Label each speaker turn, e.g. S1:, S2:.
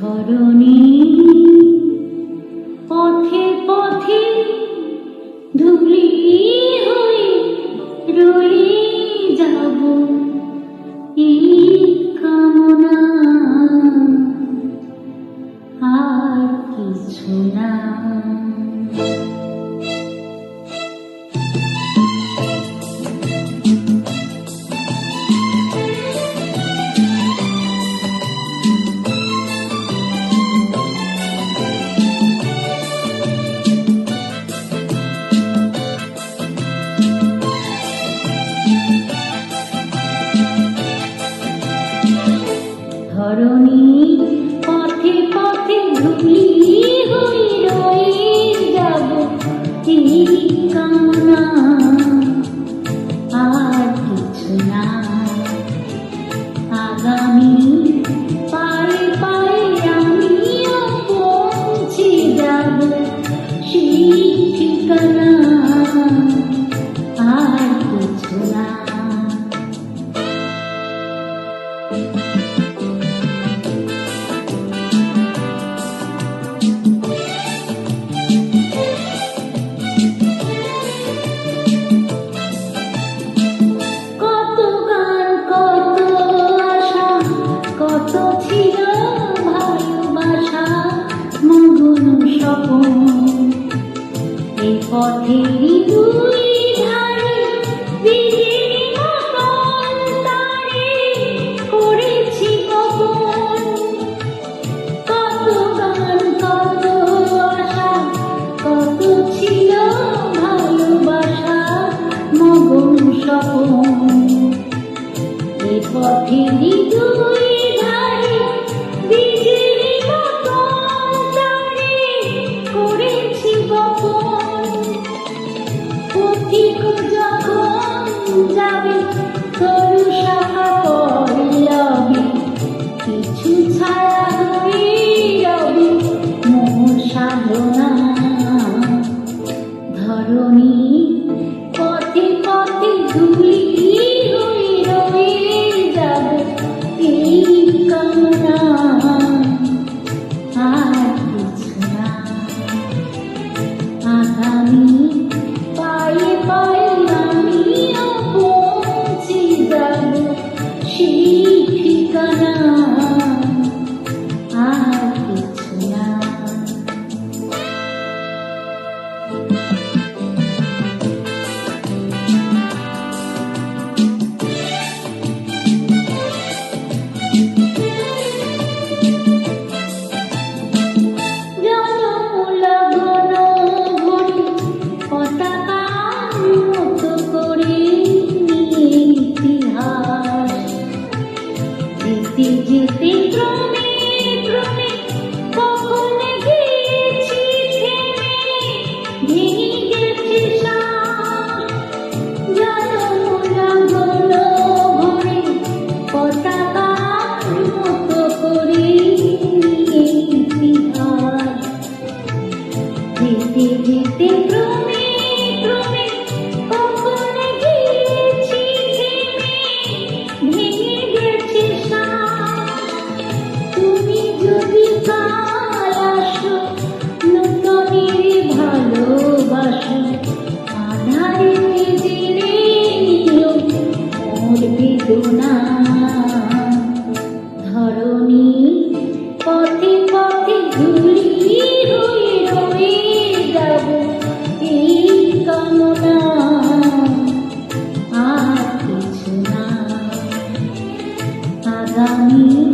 S1: ধরণী। পথে পথে ধুলি হয়ে রয়ে যাব। এই কামনা আর কিছু না। ধরণী এই পথেরই দুই ধারে বিজেনি মতন তারে করেছি কখন কত গান, কত আশা, কত ছিল ভালোবাসা, মগন স্বপন। এই পথেরই দুই control. Did you think through me? you.